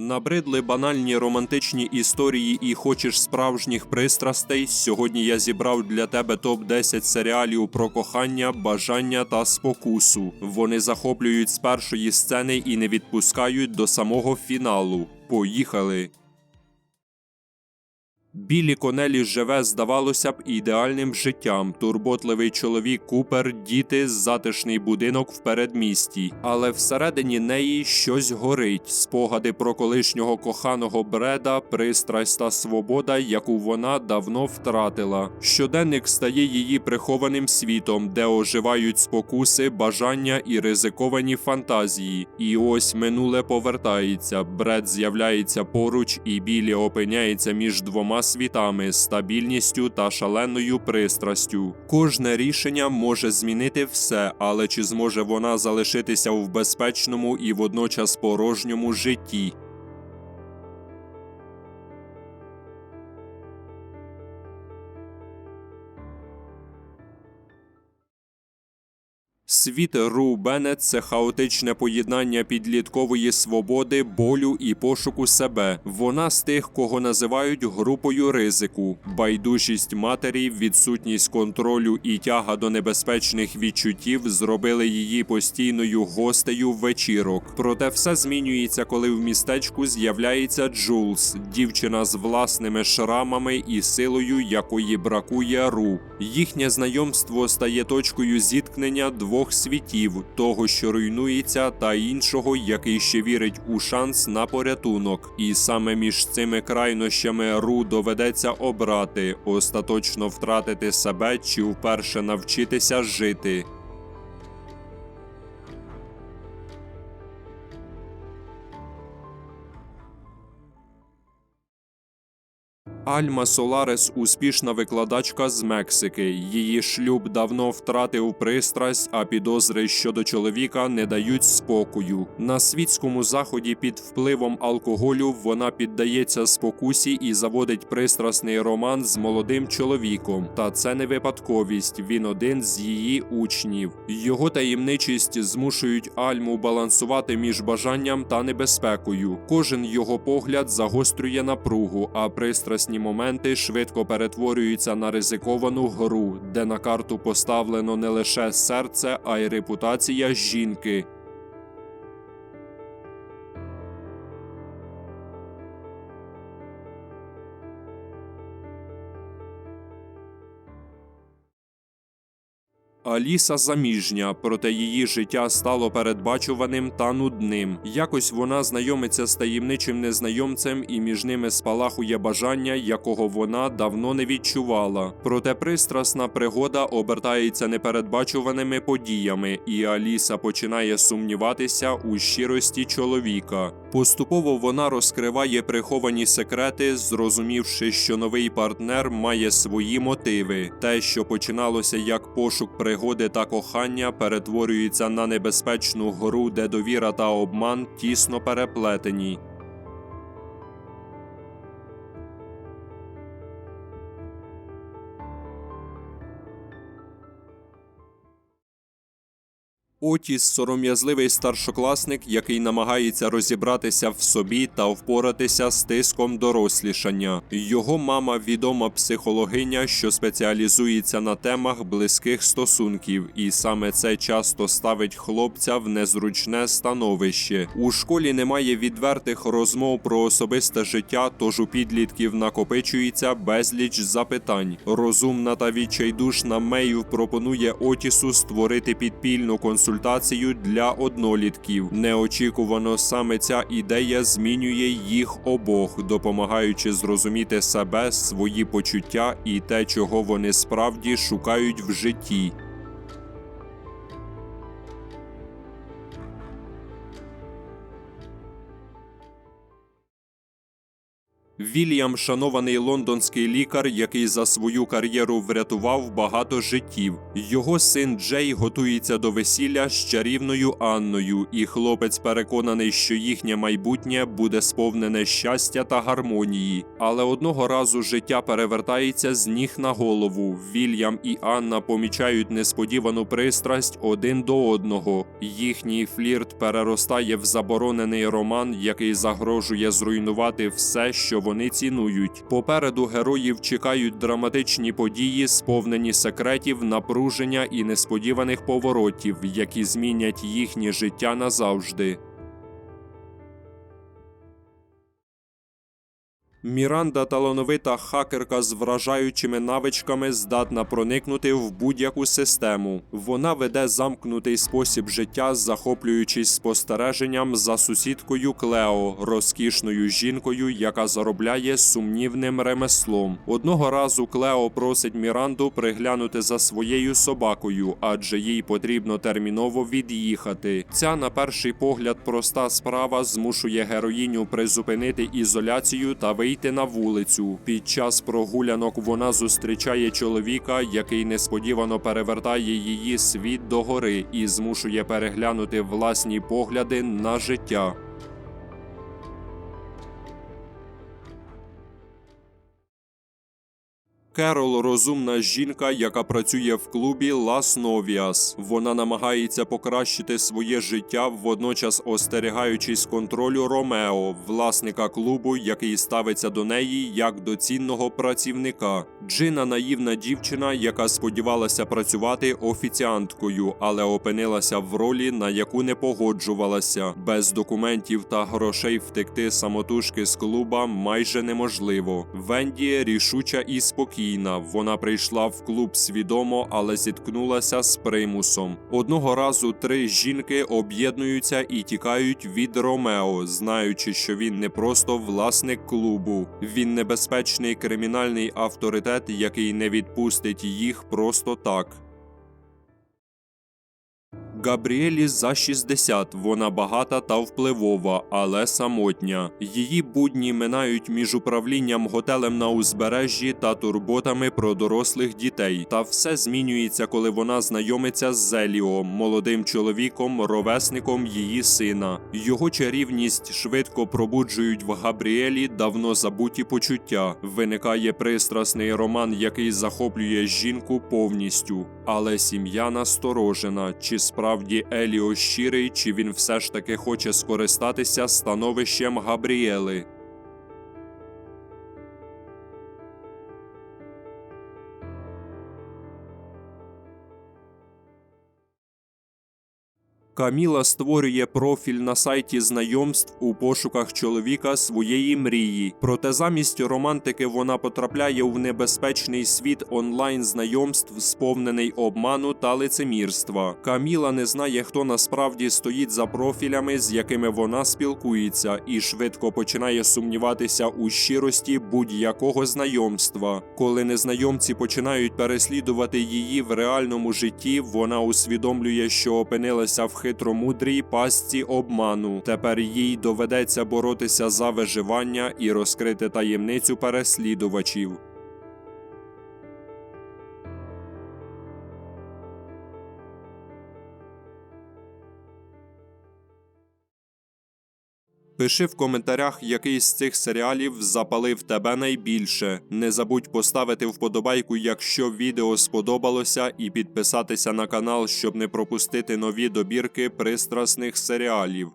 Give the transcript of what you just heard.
Набридли банальні романтичні історії і хочеш справжніх пристрастей. Сьогодні я зібрав для тебе топ 10 серіалів про кохання, бажання та спокусу. Вони захоплюють з першої сцени і не відпускають до самого фіналу. Поїхали! Білі Конелі живе, здавалося б, ідеальним життям. Турботливий чоловік Купер, діти, затишний будинок в передмісті. Але всередині неї щось горить. Спогади про колишнього коханого Бреда, пристрасть та свобода, яку вона давно втратила. Щоденник стає її прихованим світом, де оживають спокуси, бажання і ризиковані фантазії. І ось минуле повертається. Бред з'являється поруч, і білі опиняється між двома світами, стабільністю та шаленою пристрастю. Кожне рішення може змінити все, але чи зможе вона залишитися в безпечному і водночас порожньому житті? Світ Ру Беннет – це хаотичне поєднання підліткової свободи, болю і пошуку себе. Вона з тих, кого називають групою ризику. Байдужість матері, відсутність контролю і тяга до небезпечних відчуттів зробили її постійною гостею вечірок. Проте все змінюється, коли в містечку з'являється Джулс, дівчина з власними шрамами і силою, якої бракує Ру. Їхнє знайомство стає точкою зіткнення двох світів: того, що руйнується, та іншого, який ще вірить у шанс на порятунок. І саме між цими крайнощами Ру доведеться обрати, остаточно втратити себе чи вперше навчитися жити. Альма Соларес успішна викладачка з Мексики. Її шлюб давно втратив пристрасть, а підозри щодо чоловіка не дають спокою. На світському заході під впливом алкоголю вона піддається спокусі і заводить пристрасний роман з молодим чоловіком. Та це не випадковість. Він один з її учнів. Його таємничість змушують Альму балансувати між бажанням та небезпекою. Кожен його погляд загострює напругу, а пристрасні моменти швидко перетворюються на ризиковану гру, де на карту поставлено не лише серце, а й репутація жінки. Аліса заміжня, проте її життя стало передбачуваним та нудним. Якось вона знайомиться з таємничим незнайомцем, і між ними спалахує бажання, якого вона давно не відчувала. Проте пристрасна пригода обертається непередбачуваними подіями, і Аліса починає сумніватися у щирості чоловіка. Поступово вона розкриває приховані секрети, зрозумівши, що новий партнер має свої мотиви. Те, що починалося як пошук пригоди та кохання, перетворюються на небезпечну гру, де довіра та обман тісно переплетені. Отіс сором'язливий старшокласник, який намагається розібратися в собі та впоратися з тиском дорослішання. Його мама відома психологиня, що спеціалізується на темах близьких стосунків, і саме це часто ставить хлопця в незручне становище. У школі немає відвертих розмов про особисте життя, тож у підлітків накопичується безліч запитань. Розумна та відчайдушна Мейв пропонує Отісу створити підпільну консультацію консультацію для однолітків. Неочікувано саме ця ідея змінює їх обох, допомагаючи зрозуміти себе, свої почуття і те, чого вони справді шукають в житті. Вільям шанований лондонський лікар, який за свою кар'єру врятував багато життів. Його син Джей готується до весілля з чарівною Анною, і хлопець переконаний, що їхнє майбутнє буде сповнене щастя та гармонії. Але одного разу життя перевертається з ніг на голову. Вільям і Анна помічають несподівану пристрасть один до одного. Їхній флірт переростає в заборонений роман, який загрожує зруйнувати все, що вони цінують. Попереду героїв чекають драматичні події, сповнені секретів, напруження і несподіваних поворотів, які змінять їхнє життя назавжди. Міранда талановита хакерка з вражаючими навичками здатна проникнути в будь-яку систему. Вона веде замкнутий спосіб життя, захоплюючись спостереженням за сусідкою Клео, розкішною жінкою, яка заробляє сумнівним ремеслом. Одного разу Клео просить Міранду приглянути за своєю собакою, адже їй потрібно терміново від'їхати. Ця, на перший погляд, проста справа змушує героїню призупинити ізоляцію та вийти на вулицю. Під час прогулянок вона зустрічає чоловіка, який несподівано перевертає її світ догори і змушує переглянути власні погляди на життя. Керол розумна жінка, яка працює в клубі Лас Новіас. Вона намагається покращити своє життя, водночас остерігаючись контролю Ромео, власника клубу, який ставиться до неї як до цінного працівника. Джина наївна дівчина, яка сподівалася працювати офіціанткою, але опинилася в ролі, на яку не погоджувалася. Без документів та грошей втекти самотужки з клуба майже неможливо. Венді рішуча і спокійна. Вона прийшла в клуб свідомо, але зіткнулася з примусом. Одного разу три жінки об'єднуються і тікають від Ромео, знаючи, що він не просто власник клубу. Він небезпечний кримінальний авторитет, який не відпустить їх просто так. Габріелі за 60, вона багата та впливова, але самотня. Її будні минають між управлінням готелем на узбережжі та турботами про дорослих дітей. Та все змінюється, коли вона знайомиться з Зеліо, молодим чоловіком, ровесником її сина. Його чарівність швидко пробуджують в Габріелі давно забуті почуття. Виникає пристрасний роман, який захоплює жінку повністю. Але сім'я насторожена, чи справді Еліо щирий, чи він все ж таки хоче скористатися становищем Габріели. Каміла створює профіль на сайті знайомств у пошуках чоловіка своєї мрії. Проте замість романтики вона потрапляє в небезпечний світ онлайн знайомств, сповнений обману та лицемірства. Каміла не знає, хто насправді стоїть за профілями, з якими вона спілкується, і швидко починає сумніватися у щирості будь-якого знайомства. Коли незнайомці починають переслідувати її в реальному житті, вона усвідомлює, що опинилася в хитромудрій пастці обману. Тепер їй доведеться боротися за виживання і розкрити таємницю переслідувачів. Пиши в коментарях, який з цих серіалів запалив тебе найбільше. Не забудь поставити вподобайку, якщо відео сподобалося, і підписатися на канал, щоб не пропустити нові добірки пристрасних серіалів.